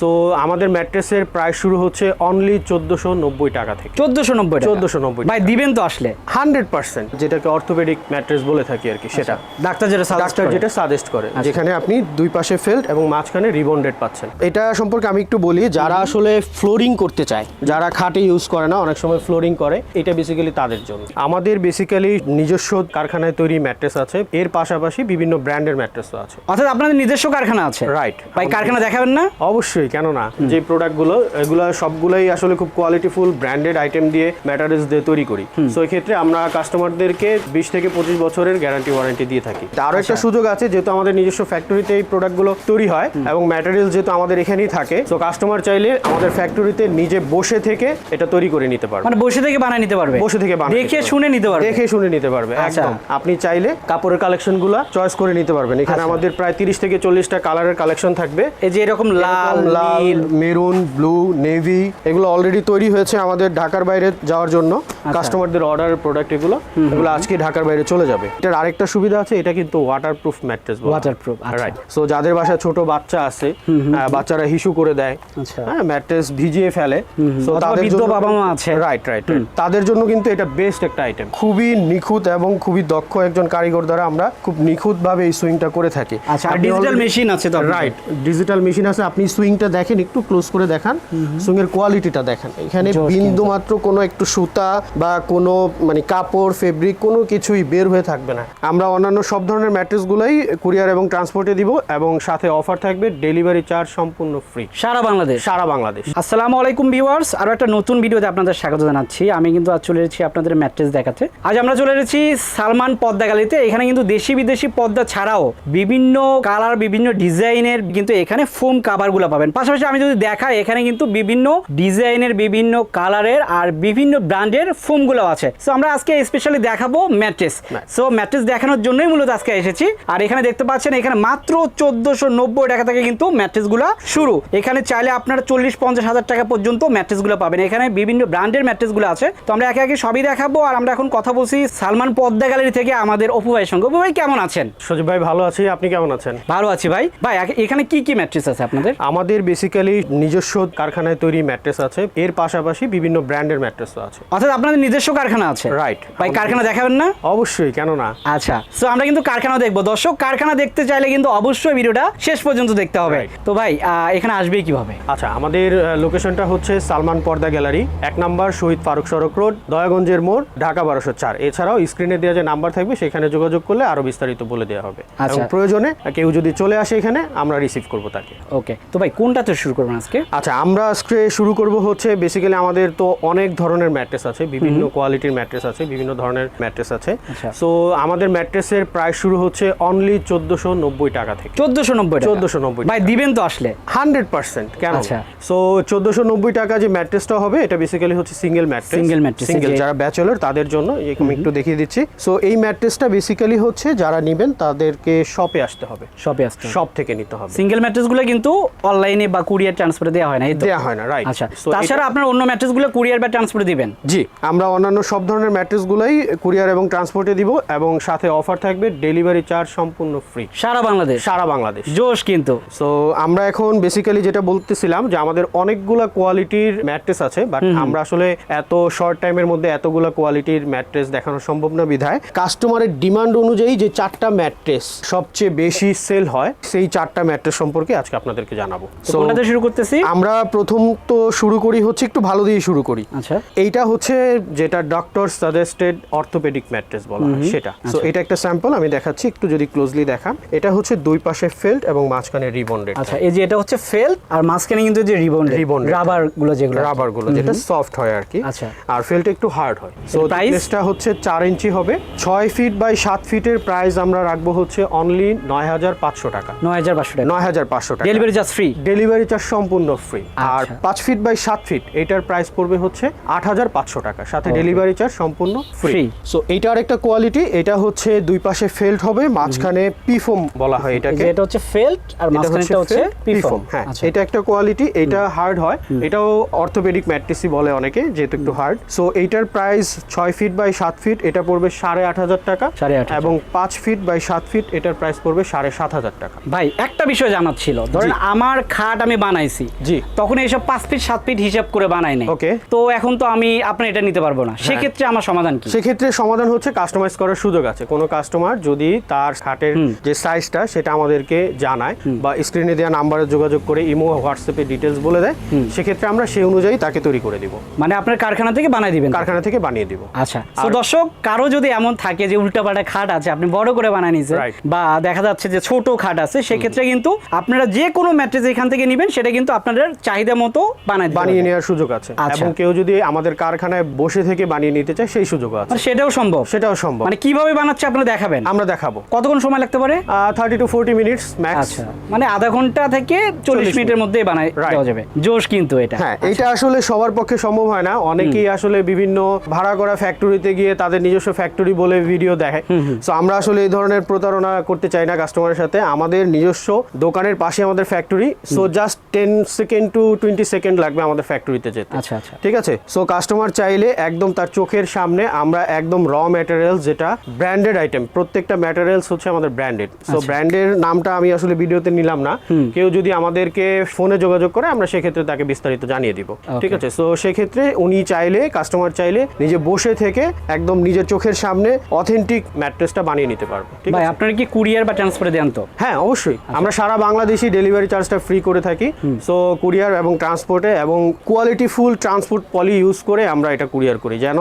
So আমাদের ম্যাট্রেসের price শুরু হচ্ছে অনলি চোদ্দোশো নব্বই টাকা থেকে। চোদ্দশো নব্বই 1490 ভাই দিবেন তো আসলে। হান্ড্রেড পার্সেন্ট যেটাকে অর্থোপেডিক ম্যাট্রেস বলে থাকি আর কি সেটা। ডাক্তার যেটা ডাক্তার যেটা সাজেস্ট করে আচ্ছা। যেখানে আপনি দুই পাশে ফেল্ট এবং মাঝখানে রিবন্ডেড পাচ্ছেন। এটা সম্পর্কে আমি একটু বলি যারা আসলে ফ্লোরিং করতে চায় যারা খাটে ইউজ করে না অনেক সময় ফ্লোরিং করে এটা বেসিক্যালি তাদের জন্য। আমাদের বেসিক্যালি নিজস্ব কারখানায় তৈরি ম্যাট্রেস আছে এর পাশাপাশি বিভিন্ন ব্র্যান্ডের ম্যাট্রেসও আছে। অর্থাৎ আপনাদের নিজস্ব কারখানা আছে। রাইট ভাই কারখানা দেখাবেন না? অবশ্যই। কেন না যে প্রোডাক্টগুলো এগুলো সবগুলোই আসলে খুব কোয়ালিটিফুল ব্র্যান্ডেড আইটেম দিয়ে ম্যাটারিয়ালস দিয়ে তৈরি করি। সো এই ক্ষেত্রে আমরা কাস্টমারদেরকে বিশ থেকে পঁচিশ বছরের গ্যারান্টি ওয়ারেন্টি দিয়ে থাকি। আরও একটা সুযোগ আছে যেহেতু আমাদের নিজস্ব ফ্যাক্টরিতে এই প্রোডাক্টগুলো তৈরি হয় এবং ম্যাটেরিয়াল যেহেতু আমাদের এখানেই থাকে সো কাস্টমার চাইলে আমাদের ফ্যাক্টরিতে নিজে বসে থেকে এটা তৈরি করে নিতে পারবে। মানে বসে থেকে বানায় নিতে পারবে? বসে থেকে বানাতে দেখে শুনে নিতে পারবে? দেখে শুনে নিতে পারবে আচ্ছা। একদম। আপনি চাইলে কাপড়ের কালেকশনগুলো চয়েস করে নিতে পারবেন। এখানে আচ্ছা। আমাদের প্রায় তিরিশ থেকে চল্লিশটা কালারের কালেকশন থাকবে। এই যে এরকম লাল লাল মেরুন ব্লু নেভি এগুলো অলরেডি তৈরি হয়েছে আমাদের ঢাকার বাইরে যাওয়ার জন্য। কাস্টমারদের অর্ডারের প্রোডাক্ট এগুলো। এগুলো আজকে ঢাকার বাইরে চলে যাবে। এটার আরেকটা সুবিধা আছে এটা কিন্তু ওয়াটারপ্রুফ ম্যাট্রেস Waterproof, আচ্ছা। রাইট সো যাদের বাসায় ছোট বাচ্চা আছে বাচ্চারা হিসু করে দেয় আচ্ছা। হ্যাঁ ম্যাট্রেস ভিজিয়ে ফেলে। সো অথবা বৃদ্ধ বাবা মা আছে। রাইট রাইট তাদের জন্য কিন্তু এটা বেস্ট একটা আইটেম খুবই নিখুঁত এবং খুবই দক্ষ একজন কারিগর দ্বারা আমরা খুব নিখুঁতভাবে এই সুইংটা করে থাকি। আচ্ছা ডিজিটাল মেশিন আছে তো রাইট ডিজিটাল মেশিন আছে আপনি সুইংটা দেখেন একটু ক্লোজ করে দেখান। সুইং কোয়ালিটিটা দেখেন। এখানে বিন্দু মাত্র কোনো একটু সুতা বা কোনো মানে কাপড় ফেব্রিক কোনো কিছুই বের হয়ে থাকবে না। আমরা অন্যান্য সব ধরনের ম্যাট্রেসগুলোই কুরিয়ার এবং ট্রান্সপোর্টে দিব এবং সাথে অফার থাকবে ডেলিভারি চার্জ সম্পূর্ণ ফ্রি সারা বাংলাদেশ। সারা বাংলাদেশ। আসসালামু আলাইকুম ভিউয়ার্স আরও একটা নতুন ভিডিওতে আপনাদের স্বাগত জানাচ্ছি। আমি কিন্তু আজ চলে এসেছি আপনাদের ম্যাট্রেস দেখাতে। আজ আমরা চলে এসেছি সালমান পদ্মা গ্যালারিতে এখানে কিন্তু দেশি বিদেশি পদ্মা ছাড়াও বিভিন্ন কালার বিভিন্ন ডিজাইনের কিন্তু এখানে ফোম কাভারগুলো পাবেন। পাশাপাশি আমি যদি দেখাই এখানে কিন্তু বিভিন্ন ডিজাইনের বিভিন্ন কালারের আর বিভিন্ন ব্র্যান্ডের ফোমগুলো আছে। সো আমরা আজকে স্পেশালি দেখাবো ম্যাট্রেস। সো ম্যাট্রেস দেখানোর জন্যই মূলত আজকে এসেছি। আর এখানে দেখতে পাচ্ছেন এখানে মাত্র চোদ্দশো নব্বই টাকা থেকে কিন্তু ম্যাট্রেসগুলো শুরু। এখানে চাইলে আপনারা চল্লিশ পঞ্চাশ হাজার টাকা পর্যন্ত ম্যাট্রেসগুলো পাবেন। এখানে বিভিন্ন ব্র্যান্ডের ম্যাট্রেসগুলো আছে। তো আমরা একে একে সবই দেখাবো। আর আমরা এখন কথা বলছি সালমান পদ্মা গ্যালারি থেকে আমাদের অপু ভাইয়ের সঙ্গে। অপু ভাই কেমন আছেন? সজীব ভাই ভালো আছি। আপনি কেমন আছেন? ভালো আছি ভাই। ভাই এখানে কি কি ম্যাট্রেস আছে আপনাদের? আমাদের বেসিক্যালি নিজস্ব কারখানায় তৈরি ম্যাট্রেস আছে। এর পাশাপাশি বিভিন্ন ব্র্যান্ডের ম্যাট্রেসও আছে। অর্থাৎ আপনাদের নিজস্ব কারখানা আছে? Right. ভাই কারখানা দেখাবেন না? অবশ্যই কেন না? আচ্ছা সো আমরা কিন্তু কারখানা দেখব। দর্শক কারখানা দেখতে চাইলে কিন্তু অবশ্যই ভিডিওটা শেষ পর্যন্ত দেখতে হবে। তো ভাই এখানে আসবে কীভাবে? আচ্ছা আমাদের লোকেশনটা হচ্ছে সালমান পর্দা গ্যালারি এক নম্বর শহীদ ফারুক সড়ক রোড দয়াগঞ্জের মোড় ঢাকা বারোশো চার। এছাড়াও স্ক্রিনে দেওয়া যে নাম্বার থাকবে সেখানে যোগাযোগ করলে আরও বিস্তারিত বলে দেওয়া হবে। আচ্ছা। প্রয়োজনে কেউ যদি চলে আসে এখানে আমরা রিসিভ করব তাকে। ওকে তো ভাই কোনটাতে শুরু করবেন আজকে? আচ্ছা আমরা আজকে শুরু করব হচ্ছে বেসিক্যালি আমাদের তো অনেক ধরনের ম্যাট্রেস আছে বিভিন্ন কোয়ালিটির ম্যাট্রেস আছে বিভিন্ন ধরনের ম্যাট্রেস আছে। আচ্ছা। সো আমাদের ম্যাট্রেসের প্রাইস শুরু হচ্ছে অনলি চোদ্দোশো নব্বই টাকা থেকে। চোদ্দশো নব্বই 1490 ভাই দিবেন তো আসলে। হান্ড্রেড পার্সেন্ট কেন? আচ্ছা। সো চোদ্দোশো নব্বই টাকা যে ম্যাট্রেসটা হবে এটা বেসিক্যালি হচ্ছে single mattress. Single mattress, single যারা ব্যাচেলর তাদের জন্য আমি একটু দেখিয়ে দিচ্ছি। সো এই ম্যাট্রেসটা বেসিক্যালি হচ্ছে যারা নেবেন তাদেরকে শপে আসতে হবে। শপে আসতে শপ থেকে নিতে হবে। সিঙ্গেল ম্যাট্রেসগুলো কিন্তু অনলাইনে বা কুরিয়ার ট্রান্সফারে দেওয়া হয় না এই দেওয়া হয় না রাইট আচ্ছা তাছাড়া আপনার অন্য ম্যাট্রেসগুলো কুরিয়ার বা ট্রান্সফারে দিবেন? জি আমরা অন্যান্য সব ধরনের ম্যাট্রেসগুলোই কুরিয়ার এবং ট্রান্সপোর্টে দিব এবং সাথে অফার থাকবে ডেলিভারি চার্জ সম্পূর্ণ ফ্রি সারা বাংলাদেশ? সারা বাংলাদেশ। জোশ কিন্তু। সো আমরা এখন বেসিক্যালি যেটা বলতেছিলাম যে আমাদের অনেকগুলা কোয়ালিটির ম্যাট্রেস আছে বাট আমরা আসলে এত শর্ট টাইমের মধ্যে এতগুলা কোয়ালিটির ম্যাট্রেস দেখানো সম্ভব না বিধায়। কাস্টমারের ডিমান্ড অনুযায়ী যে চারটা ম্যাট্রেস সবচেয়ে বেশি সেল হয় সেই চারটা ম্যাট্রেস সম্পর্কে আজকে আপনাদেরকে জানাব। কোনটাতে শুরু করতেছি? আমরা প্রথম তো শুরু করি হচ্ছে একটু ভালো দিয়ে শুরু করি। আচ্ছা। এইটা হচ্ছে যেটা ডক্টর সাজেস্টেড অর্থোপেডিক ম্যাট্রেস বলা হয় সেটা। সো এটা একটা স্যাম্পল আমি দেখাচ্ছি একটু যদি ক্লোজলি দেখান এটা হচ্ছে দুই পাশে ফেল্ট এবং মাঝখানে রিবন্ডেড আচ্ছা এই যে এটা হচ্ছে ফেল আর মাঝখানে কিন্তু যে রিবন Ribbon রাবারগুলো যেগুলো রাবারগুলো যেটা সফট হয় আর কি। আচ্ছা। আর ফেলটা একটু হার্ড হয়। সো প্রাইসটা হচ্ছে চার ইঞ্চি হবে। ছয় ফিট বাই সাত ফিটের প্রাইস আমরা রাখব হচ্ছে অনলি নয় হাজার পাঁচশো টাকা। নয় হাজার পাঁচশো টাকা। নয় হাজার পাঁচশো টাকা। Delivery charge free delivery charge সম্পূর্ণ ফ্রি আর আচ্ছা। পাঁচ ফিট বাই সাত ফিট এটার প্রাইস পড়বে হচ্ছে আট হাজার পাঁচশো টাকা। সাথে ডেলিভারি চার্জ সম্পূর্ণ ফ্রি সো এইটার একটা কোয়ালিটি এটা হচ্ছে দুই পাশে ফেল্ট হবে মাঝখানে পিফোম বলা হয় এটাকে। এটা হচ্ছে ফেল্ট আর মাঝখানেটা হচ্ছে পিফোম হ্যাঁ এটা একটা কোয়ালিটি এটা হার্ড হয়। এটাও অর্থোপেডিক ম্যাট্রেসই বলে অনেকে যেহেতু একটু হার্ড সো এইটার প্রাইস ছয় ফিট বাই সাত ফিট এটা পড়বে সাড়ে আট হাজার টাকা। সাড়ে আট এবং পাঁচ ফিট বাই সাত ফিট এটার প্রাইস পড়বে সাড়ে সাত হাজার টাকা। ভাই একটা বিষয় জানার ছিল। ধরেন আমার খাট আমি বানাইছি। জি। তখন এইসব পাঁচ ফিট সাত ফিট হিসাব করে বানাই নাই। Okay. তো এখন তো আমি আপনার এটা নিতে পারব না। সেক্ষেত্রে আমার সমাধান কি? সেক্ষেত্রে সমাধান হচ্ছে কাস্টমাইজ করার সুযোগ আছে। কোনো কাস্টমার যদি তার খাটের যে সাইজটা সেটা আমাদেরকে জানায় বা স্ক্রিনে দেওয়া নাম্বারে যোগাযোগ করে ইমো হোয়াটসঅ্যাপে ডিটেলস বলে দেয় সেক্ষেত্রে আমরা সেই অনুযায়ী তাকে তৈরি করে দিব। মানে আপনার কারখানা থেকে বানাই দিবেন? কারখানা থেকে বানিয়ে দিব। আচ্ছা। তো দর্শক কারও যদি এমন থাকে যে উল্টাপাল্টা খাট আছে আপনি বড় করে বানায় নিছেন. বা দেখা যাচ্ছে যে ছোট খাট আছে সেক্ষেত্রে কিন্তু আপনারা যে কোনো ম্যাট্রেস এখান থেকে নেবেন সেটা কিন্তু আপনাদের চাহিদা মতো বানাই বানিয়ে নেওয়ার সুযোগ আছে। আচ্ছা। এবং কেউ যদি আমাদের কারখানায় বসে থেকে বানিয়ে নিতে চায় সেই সুযোগও আছে। মানে সেটাও সম্ভব? সেটাও সম্ভব। মানে কীভাবে বানাচ্ছে আপনারা দেখাবেন? আমরা দেখাবো। কতক্ষণ সময় লাগতে পারে? Thirty to forty minutes max আচ্ছা। মানে আধা ঘণ্টা থেকে চল্লিশ মিনিট। মিনিটের মধ্যে বানাই দেওয়া যাবে। জোশ কিন্তু এটা। হ্যাঁ এটা আসলে সবার পক্ষে সম্ভব হয় না। অনেকেই আসলে বিভিন্ন ভাড়া করা ফ্যাক্টরিতে গিয়ে তাদের নিজস্ব ফ্যাক্টরি বলে ভিডিও দেখায় সো আমরা আসলে এই ধরনের প্রতারণা করতে চাই না কাস্টমারের সাথে। আমাদের নিজস্ব দোকানের পাশে আমাদের factory so just ten second to twenty second লাগবে আমাদের ফ্যাক্টরিতে যেতে। আচ্ছা আচ্ছা। ঠিক আছে? সো কাস্টমার চাইলে একদম তার চোখের সামনে আমরা একদম র ম্যাটেরিয়ালস যেটা ব্র্যান্ডেড আইটেম প্রত্যেকটা ম্যাটেরিয়ালস হচ্ছে আমাদের ব্র্যান্ডেড সো ব্র্যান্ডের নামটা আমি আসলে ভিডিওতে নিলাম না। কেউ যদি আমাদেরকে ফোনে যোগাযোগ করে আমরা সেক্ষেত্রে তাকে বিস্তারিত জানিয়ে দিব। ঠিক আছে? সো সেক্ষেত্রে উনি চাইলে কাস্টমার চাইলে নিজে বসে থেকে একদম নিজের চোখের সামনে অথেন্টিক ম্যাট্রেসটা বানিয়ে নিতে পারবে। ঠিক আছে? আপনারা কি কুরিয়ার বা ট্রান্সফারে দেন তো? হ্যাঁ অবশ্যই। আমরা সারা বাংলাদেশি ডেলিভারি চার্জটা ফ্রি করে থাকি। সো কুরিয়ার এবং ট্রান্সপোর্টে এবং quality full transport poly use করে আমরা এটা কুরিয়ার করি। যেন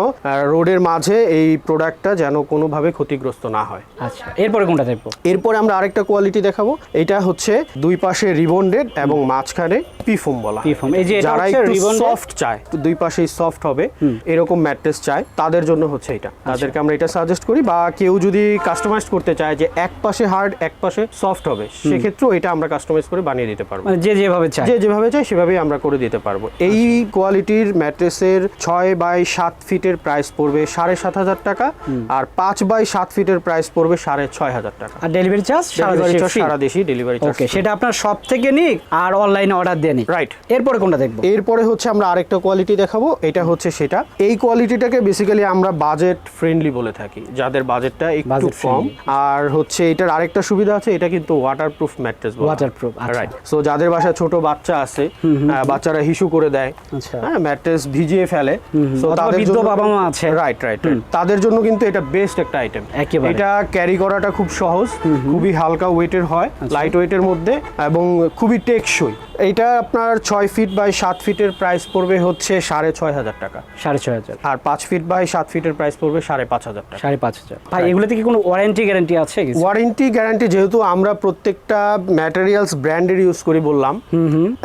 রোডের মাঝে এই প্রোডাক্টটা যেন কোনোভাবে ক্ষতিগ্রস্ত না হয়। আচ্ছা এরপরে কোনটা দেখব? এরপরে আমরা আরেকটা কোয়ালিটি দেখাবো। এটা হচ্ছে দুই পাশে রিবন্ডেড এবং মাঝখানে পিফোম বলা। P-foam। এই যে যারা একটু সফট চায় দুই পাশেই সফট হবে এরকম ম্যাট্রেস চায় তাদের জন্য হচ্ছে এটা। আচ্ছা। তাদেরকে আমরা এটা সাজেস্ট করি বা কেউ যদি কাস্টমাইজ করতে চায় যে এক পাশে হার্ড এক পাশে সফট হবে সেক্ষেত্রেও এটা আমরা কাস্টমাইজ করে বানিয়ে দিতে পারব। মানে যে যেভাবে চায়। যে যেভাবে চাই সেভাবেই আমরা করে দিতে পারব। এই কোয়ালিটির ম্যাট্রেসের ছয় বাই সাত ফিটের প্রাইস পড়বে সাড়ে সাত হাজার টাকা আর পাঁচ বাই সাত ফিটের প্রাইস পড়বে সাড়ে ছয় হাজার টাকা। আর ডেলিভারি চার্জ সারা দেশই ডেলিভারি চার্জ ওকে সেটা আপনার সব থেকে নিক আর অনলাইনে অর্ডার দিয়ে নিক। রাইট এরপরে কোনটা দেখব? এরপরে হচ্ছে আমরা আরেকটা কোয়ালিটি দেখাবো এটা হচ্ছে সেটা। এই কোয়ালিটিটাকে বেসিক্যালি আমরা বাজেট ফ্রেন্ডলি বলে থাকি যাদের বাজেটটা একটু কম। আর হচ্ছে এটার আরেকটা সুবিধা আছে এটা কিন্তু ওয়াটারপ্রুফ ম্যাট্রেস আচ্ছা। রাইট সো যাদের বাসায় ছোট বাচ্চা আছে বাচ্চারা হিসু করে দেয়। আচ্ছা। হ্যাঁ ম্যাট্রেস ভিজিয়ে ফেলে। বৃদ্ধ বাবা-মা আছে। রাইট রাইট তাদের জন্য কিন্তু এটা বেস্ট একটা আইটেম এটা ক্যারি করাটা খুব সহজ খুবই হালকা ওয়েটের হয় আচ্ছা। লাইট ওয়েটের মধ্যে এবং খুবই টেকসই। এটা আপনার ছয় ফিট বাই সাত ফিটের প্রাইস পড়বে হচ্ছে সাড়ে ছয় হাজার টাকা। সাড়ে ছয় হাজার। আর পাঁচ ফিট বাই সাত ফিটের প্রাইস পড়বে সাড়ে পাঁচ হাজার টাকা। সাড়ে পাঁচ হাজার। ভাই এগুলোতে কি কোনো ওয়ারেন্টি গ্যারান্টি আছে ওয়ারেন্টি গ্যারান্টি যেহেতু আমরা প্রত্যেকটা ম্যাটেরিয়ালস ব্র্যান্ডের ইউজ করি বললাম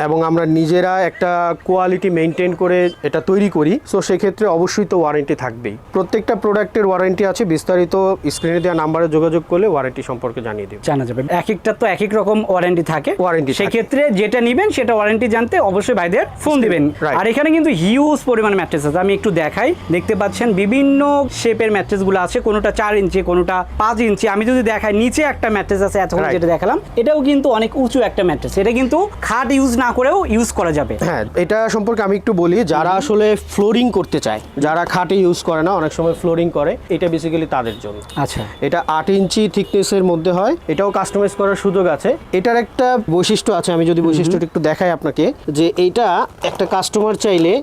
এবং আমরা নিজেরা একটা কোয়ালিটি মেনটেন করে এটা তৈরি করি। সো সেক্ষেত্রে অবশ্যই তো ওয়ারেন্টি থাকবেই। প্রত্যেকটা প্রোডাক্টের ওয়ারেন্টি আছে বিস্তারিত স্ক্রিনে দেওয়া নাম্বারে যোগাযোগ করলে ওয়ারেন্টি সম্পর্কে জানিয়ে দেব। জানা যাবে। এক একটা তো এক এক রকম ওয়ারেন্টি থাকে। ওয়ারেন্টি। সেক্ষেত্রে যেটা নিবেন সেটা ওয়ারেন্টি জানতে অবশ্যই ভাইদের ফোন দিবেন। আর এখানে কিন্তু হিউজ পরিমাণ ম্যাট্রেস আছে। আমি একটু দেখাই। দেখতে পাচ্ছেন বিভিন্ন শেপের ম্যাট্রেসগুলো আছে। কোনোটা চার ইঞ্চি কোনোটা পাঁচ ইঞ্চি। আমি যদি দেখাই নিচে একটা ম্যাট্রেস আছে এতক্ষণ. যেটা দেখালাম এটাও কিন্তু অনেক উঁচু একটা ম্যাট্রেস এটা কিন্তু খাট ইউজ না করেও ইউজ করা যাবে। হ্যাঁ এটা সম্পর্কে আমি একটু বলি যারা আসলে ফ্লোরিং করতে চায় যারা খাটে ইউজ করে না অনেক সময় ফ্লোরিং করে এটা বেসিক্যালি তাদের জন্য। আচ্ছা। এটা আট ইঞ্চি থিকনেসের মধ্যে হয় এটাও কাস্টমাইজ করার সুযোগ আছে। এটার একটা বৈশিষ্ট্য আছে আমি যদি বৈশিষ্ট্যটা একটু দেখাই আপনাকে যে এটা একটা কাস্টমার চাইলে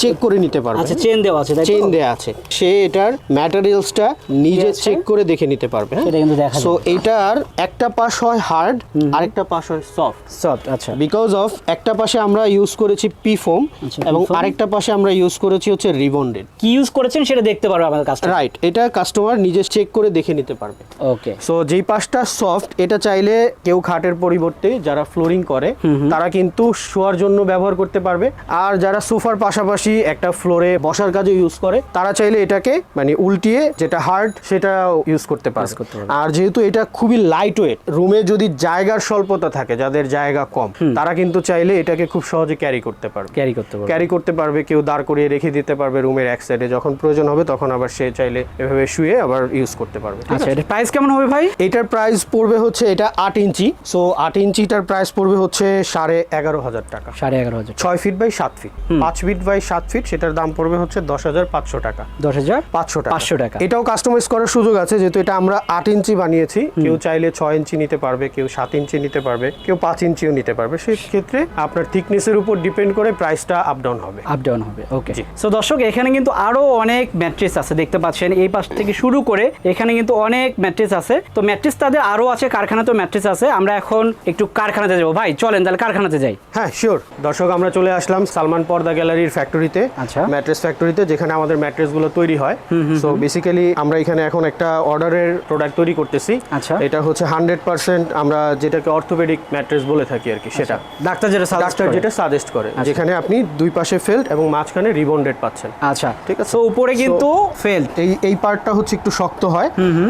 চেক করে নিতে পারবে। আচ্ছা চেন দেওয়া আছে? চেন দেয়া আছে। সে এটার ম্যাটেরিয়ালসটা নিজে চেক করে দেখে নিতে পারবে সেটা কিন্তু দেখা সো এটার একটা পাশ হয় হার্ড আরেকটা পাশ হয় সফট সফট আচ্ছা। বিকজ অফ একটা পাশে আমরা ইউজ করেছি পি ফোম আচ্ছা, এবং আরেকটা পাশে আমরা ইউজ করেছি হচ্ছে রিবন্ডেড কি ইউজ করেছেন সেটা দেখতে পারবে আমাদের কাস্টমার রাইট এটা কাস্টমার নিজে চেক করে দেখে নিতে পারবে। ওকে সো যেই পাশটা সফট এটা চাইলে কেউ খাটের পরিবর্তে যারা ফ্লোরিং করে তারা কিন্তু শোয়ার জন্য ব্যবহার করতে পারবে। আর যারা সোফার পাশাপাশি একটা ফ্লোরে বসার কাজে ইউজ করে তারা চাইলে এটাকে মানে উল্টিয়ে যেটা হার্ড সেটা ইউজ করতে পারবে। করতে পারবে। আর যেহেতু এটা খুবই লাইট ওয়েট রুমে যদি জায়গার স্বল্পতা থাকে যাদের জায়গা কম তারা কিন্তু চাইলে এটাকে খুব সহজে ক্যারি করতে পারবে। ক্যারি করতে পারবে। ক্যারি করতে পারবে কেউ দাঁড় করিয়ে রেখে দিতে পারবে রুমের এক সাইডে যখন প্রয়োজন হবে তখন আবার সে চাইলে এভাবে শুয়ে আবার ইউজ করতে পারবে। আচ্ছা এটা প্রাইস কেমন হবে ভাই? এটার প্রাইস পড়বে হচ্ছে এটা আট ইঞ্চি। সো আট ইঞ্চিটার প্রাইস পড়বে হচ্ছে সাড়ে এগারো হাজার টাকা। সাড়ে এগারো হাজার ছয় ফিট বাই সাত ফিট পাঁচ ফিট বাই সাত ফিট সেটার দাম পড়বে হচ্ছে দশ হাজার পাঁচশো টাকা। দশ হাজার পাঁচশো টাকা। পাঁচশো টাকা। এটাও কাস্টমাইজ করার সুযোগ আছে যেহেতু এটা আমরা আট ইঞ্চি বানিয়েছি। কেউ চাইলে ছয় ইঞ্চি নিতে পারবে কেউ সাত ইঞ্চি নিতে পারবে কেউ পাঁচ ইঞ্চিও নিতে পারবে। সেই ক্ষেত্রে আপনার থিকনেসের উপর ডিপেন্ড করে প্রাইসটা আপ ডাউন হবে। আপ ডাউন হবে ওকে সো দর্শক এখানে কিন্তু আরও অনেক ম্যাট্রেস আছে দেখতে পাচ্ছেন। এই পাশ থেকে শুরু করে এখানে কিন্তু অনেক ম্যাট্রেস আছে। তো ম্যাট্রেস তাদের আরও আছে কারখানাতেও ম্যাট্রেস আছে। আমরা এখন একটু কারখানাতে যাব। ভাই চলেন তাহলে কারখানাতে যাই। হ্যাঁ শিওর দর্শক আমরা চলে আসলাম সালমান পর্দা গ্যালারির ফ্যাক্টরিতে আচ্ছা। ম্যাট্রেস ফ্যাক্টরিতে যেখানে আমাদের ম্যাট্রেসগুলো তৈরি হয়। সো বেসিক্যালি আমরা এখানে এখন একটা অর্ডারের প্রোডাক্ট তৈরি করতেছি। আচ্ছা। এটা হচ্ছে হান্ড্রেড পার্সেন্ট আমরা যেটাকে অর্থোপেডিক ম্যাট্রেস বলে থাকি আর কি। সেটা। ডাক্তার যেটা ডাক্তার যেটা সাজেস্ট করে যেখানে আপনি দুই পাশে ফেল্ট এবং মাঝখানে রিবন্ডেড পাচ্ছেন। আচ্ছা। ঠিক আছে। উপরে কিন্তু ফেল এই এই পার্টটা হচ্ছে একটু শক্ত হয়।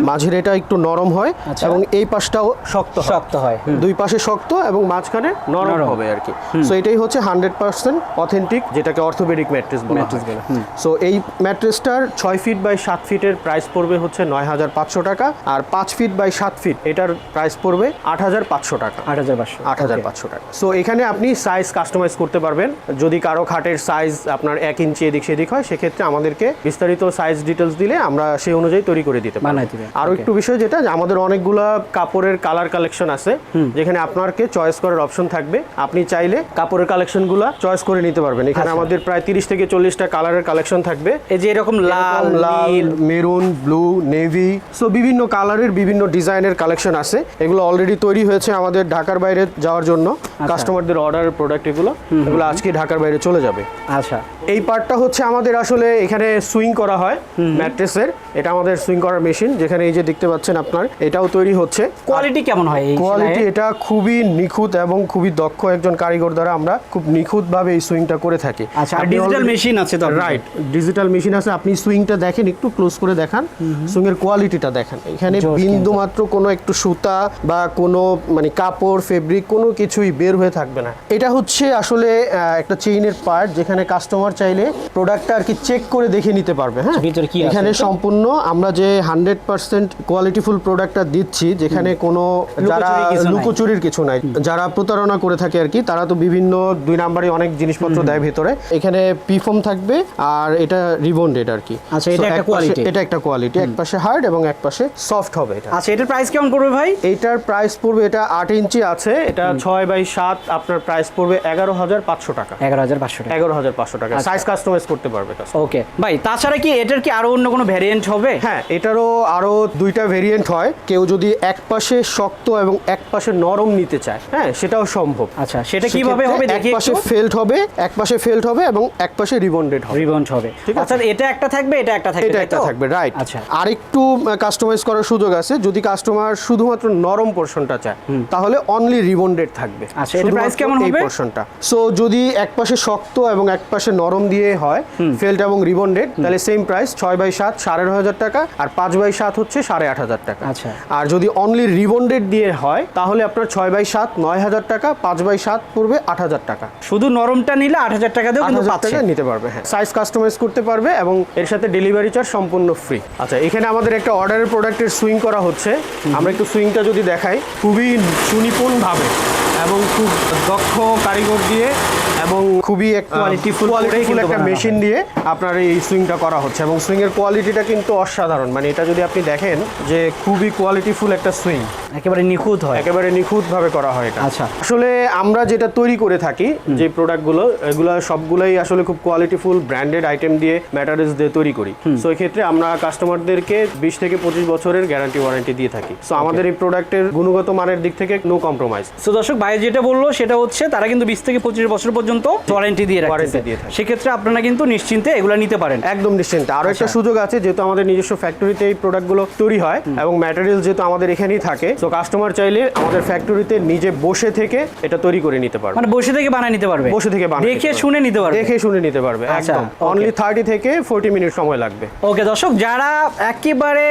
মাঝের এটা একটু নরম হয় আচ্ছা। এবং এই পাশটাও শক্ত শক্ত হয়। দুই পাশে শক্ত এবং মাঝখানে নরম। হবে আর কি। সো এটাই হচ্ছে হান্ড্রেড পার্সেন্ট অথেন্টিক যেটাকে অর্থোপেডিক ম্যাট্রেস বলা হয়। বলে, সো এই ম্যাট্রেসটার ছয় ফিট বাই সাত ফিটের প্রাইস পড়বে হচ্ছে নয় হাজার পাঁচশো টাকা আর পাঁচ ফিট বাই সাত ফিট এটার প্রাইস পড়বে আট হাজার পাঁচশো টাকা। আট হাজার পাঁচশো। আট হাজার পাঁচশো টাকা সো এখানে আপনি সাইজ কাস্টমাইজ করতে পারবেন। যদি কারও খাটের সাইজ আপনার এক ইঞ্চি এদিক সেদিক হয় সেক্ষেত্রে আমাদেরকে বিস্তারিত সাইজ ডিটেলস দিলে আমরা সেই অনুযায়ী তৈরি করে দিতে পারি আরও একটু বিষয় যেটা আমাদের অনেকগুলা কাপড়ের কালার কালেকশন আছে যেখানে আপনাকে চয়েস করার অপশন থাকবে। আপনি চাইলে কাপড়ের কালেকশনগুলো চয়েস করে নিতে পারবেন। এখানে আচ্ছা। আমাদের প্রায় তিরিশ থেকে চল্লিশটা কালারের কালেকশন থাকবে। এই যে এরকম লাল লাল মেরুন ব্লু নেভি সো বিভিন্ন কালারের বিভিন্ন ডিজাইনের কালেকশন আছে। এগুলো অলরেডি তৈরি হয়েছে আমাদের ঢাকার বাইরে যাওয়ার জন্য। কাস্টমারদের অর্ডার প্রোডাক্ট এগুলো এগুলো আজকে ঢাকার বাইরে চলে যাবে। আচ্ছা। এই পার্টটা হচ্ছে আমাদের আসলে এখানে সুইং করা হয় ম্যাট্রেসের এটা আমাদের সুইং করার মেশিন যেখানে এই যে দেখতে পাচ্ছেন আপনার এটাও তৈরি হচ্ছে। কোয়ালিটি কেমন হয় এই কোয়ালিটি এটা খুবই নিখুঁত এবং খুবই দক্ষ একজন কারিগর দ্বারা আমরা খুব নিখুঁতভাবে এই সুইংটা করে থাকি। আচ্ছা ডিজিটাল মেশিন আছে তো রাইট ডিজিটাল মেশিন আছে। আপনি সুইংটা দেখেন একটু ক্লোজ করে দেখান। সুইং এর কোয়ালিটিটা দেখেন। এখানে বিন্দু মাত্র কোনো একটু সুতা বা কোনো মানে কাপড় ফেব্রিক কোনো কিছুই বের হয়ে থাকবে না। এটা হচ্ছে আসলে একটা চেইনের পার্ট যেখানে কাস্টমার চাইলে প্রোডাক্টটা আর কি চেক করে দেখে নিতে পারবে হ্যাঁ? ভিতরে কি এখানে সম্পূর্ণ আমরা যে হান্ড্রেড পার্সেন্ট কোয়ালিটিফুল প্রোডাক্টটা দিচ্ছি যেখানে কোনো যারা। লুকোচুরির কিছু নাই। যারা প্রতারণা করে থাকে আর কি তারা তো বিভিন্ন দুই নাম্বারে অনেক জিনিসপত্র দেয় ভেতরে। এখানে পিফম থাকবে আর এটা রিবন্ডেড আর কি। আচ্ছা, এটা একটা এক পাশে- এটা একটা কোয়ালিটি এক পাশে হার্ড এবং এক পাশে সফট হবে এটা। আচ্ছা এটার প্রাইস কেমন পড়বে ভাই? এটার প্রাইস পড়বে এটা আট ইঞ্চি আছে এটা ছয় বাই সাত আপনার প্রাইস পড়বে এগারো হাজার পাঁচশো টাকা। এগারো হাজার পাঁচশো টাকা। এগারো হাজার পাঁচশো টাকা। আচ্ছা। সাইজ কাস্টমাইজ করতে পারবে ওকে ভাই তাছাড়া কি এটার কি আরও অন্য কোনো ভ্যারিয়েন্ট হবে? হ্যাঁ এটারও আরও দুইটা ভেরিয়েন্ট হয়। কেউ যদি এক পাশে শক্ত এবং এক পাশে নরম নিতে চায় হ্যাঁ সেটাও সম্ভব। আচ্ছা সেটা কীভাবে হবে? দেখি এক পাশে ফেল্ট হবে এক পাশে ফেল্ট হবে এবং এক পাশে রিবন্ডেড হবে। রিবন্ড হবে। ঠিক আছে। আচ্ছা এটা একটা থাকবে এটা একটা থাকবে এটা একটা থাকবে রাইট আচ্ছা। আরেকটু কাস্টমাইজ করার সুযোগ আছে। যদি কাস্টমার শুধুমাত্র নরম পোর্শনটা চায় তাহলে অনলি রিবন্ডেড থাকবে। আচ্ছা, এটার price শুধুমাত্র কেমন এই হবে? পোর্শনটা সো যদি এক পাশে শক্ত এবং এক পাশে নরম দিয়ে হয় ফেল্ট এবং রিবন্ডেড তাহলে সেম প্রাইস ছয় বাই সাত সাড়ে নয় হাজার টাকা আর পাঁচ বাই সাত হচ্ছে সাড়ে আট হাজার টাকা। আচ্ছা। আর যদি অনলি রিবন্ডেড দিয়ে হয় তাহলে আপনার ছয় বাই সাত নয় হাজার টাকা পাঁচ বাই সাত পড়বে আট হাজার টাকা। শুধু নরমটা নিলে আট হাজার টাকা দিয়ে কিন্তু পাচ্ছে। টাকা নিতে পারবে হ্যাঁ। সাইজ কাস্টমাইজ করতে পারবে এবং এর সাথে ডেলিভারি চার্জ সম্পূর্ণ ফ্রি আচ্ছা এখানে আমাদের একটা অর্ডারের প্রোডাক্টের সুইং করা হচ্ছে। আমরা একটু সুইংটা যদি দেখাই খুবই সুনিপুণভাবে। এবং খুব দক্ষ কারিগর দিয়ে এবং খুবই কোয়ালিটিফুল একটা মেশিন দিয়ে আপনার এই সুইংটা করা হচ্ছে এবং সুইংয়ের কোয়ালিটিটা কিন্তু অসাধারণ। মানে এটা যদি আপনি দেখেন যে খুবই কোয়ালিটিফুল একটা সুইং একেবারে নিখুঁত হয়। একেবারে নিখুঁতভাবে করা হয় এটা। আচ্ছা। আসলে আমরা যেটা তৈরি করে থাকি যে প্রোডাক্টগুলো এগুলো সবগুলোই আসলে খুব কোয়ালিটিফুল ব্র্যান্ডেড আইটেম দিয়ে ম্যাটারিয়ালস দিয়ে তৈরি করি। সো এই ক্ষেত্রে আমরা কাস্টমারদেরকে বিশ থেকে পঁচিশ বছরের গ্যারান্টি ওয়ারেন্টি দিয়ে থাকি। সো আমাদের এই প্রোডাক্টের গুণগত মানের দিক থেকে নো কম্প্রোমাইজ সো দর্শক ভাই যেটা বলল সেটা হচ্ছে তারা কিন্তু বিশ থেকে পঁচিশ বছর পর্যন্ত ওয়ারেন্টি দিয়ে রাখছে। সেক্ষেত্রে আপনারা কিন্তু নিশ্চিন্তে এগুলো নিতে পারেন। একদম নিশ্চিন্ত। আরও একটা আচ্ছা। সুযোগ আছে যেহেতু আমাদের নিজস্ব ফ্যাক্টরিতে এই প্রোডাক্টগুলো তৈরি হয় এবং ম্যাটেরিয়াল যেহেতু আমাদের এখানেই থাকে তো কাস্টমার চাইলে আমাদের ফ্যাক্টরিতে নিজে বসে থেকে এটা তৈরি করে নিতে পারবে। মানে বসে থেকে বানায় নিতে পারবে? বসে থেকে বানিয়ে দেখে শুনে নিতে পারবে? দেখে শুনে নিতে পারবে আচ্ছা, একদম। অনলি থার্টি থেকে ফোর্টি মিনিট সময় লাগবে। ওকে দর্শক যারা একেবারে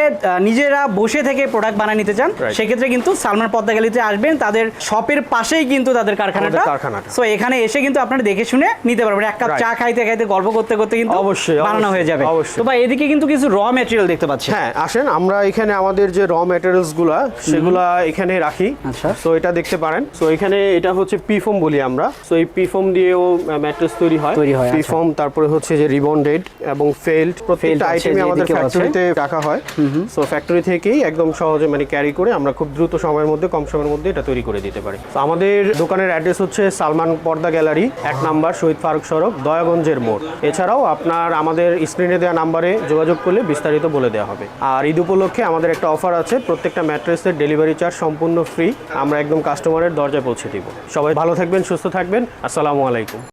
নিজেরা বসে থেকে প্রোডাক্ট বানিয়ে নিতে চান সেক্ষেত্রে কিন্তু সালমান পদ্মা গ্যালিতে আসবেন তাদের শপের পাশে পাশেই কিন্তু তাদের কারখানাটা। কারখানাটা। সো এখানে এসে কিন্তু আপনারা দেখে শুনে নিতে পারবেন। এক কাপ চা খাইতে খাইতে গল্প করতে করতে কিন্তু অবশ্যই, বানানো হয়ে যাবে। তো ভাই এদিকে কিন্তু কিছু র ম্যাটেরিয়াল দেখতে পাচ্ছি। হ্যাঁ আসেন আমরা এখানে আমাদের যে র ম্যাটেরিয়ালসগুলা সেগুলা এখানে রাখি। আচ্ছা। সো এটা দেখতে পারেন। সো এখানে এটা হচ্ছে পিফোম বলি আমরা। সো এই পিফোম দিয়েও ম্যাট্রেস তৈরি হয়। তৈরি হয়, আচ্ছা। পিফোম তারপরে হচ্ছে যে রিবন্ডেড এবং ফেল্ড প্রত্যেকটা আইটেমই আমাদের ফ্যাক্টরিতে রাখা হয়। সো ফ্যাক্টরি থেকেই একদম সহজে মানে ক্যারি করে আমরা খুব দ্রুত সময়ের মধ্যে কম সময়ের মধ্যে এটা তৈরি করে দিতে পারি। তো আমাদের দোকানের অ্যাড্রেস হচ্ছে সালমান পর্দা গ্যালারি, এক নাম্বার শহীদ ফারুক সড়ক, দয়াগঞ্জের মোড়। এছাড়াও আপনার আমাদের স্ক্রিনে দেওয়া নাম্বারে যোগাযোগ করলে বিস্তারিত বলে দেওয়া হবে। আর ঈদ উপলক্ষে আমাদের একটা অফার আছে, প্রত্যেকটা ম্যাট্রেসের ডেলিভারি চার্জ সম্পূর্ণ ফ্রি আমরা একদম কাস্টমারের দরজায় পৌঁছে দিব। সবাই ভালো থাকবেন, সুস্থ থাকবেন, আসসালামু আলাইকুম।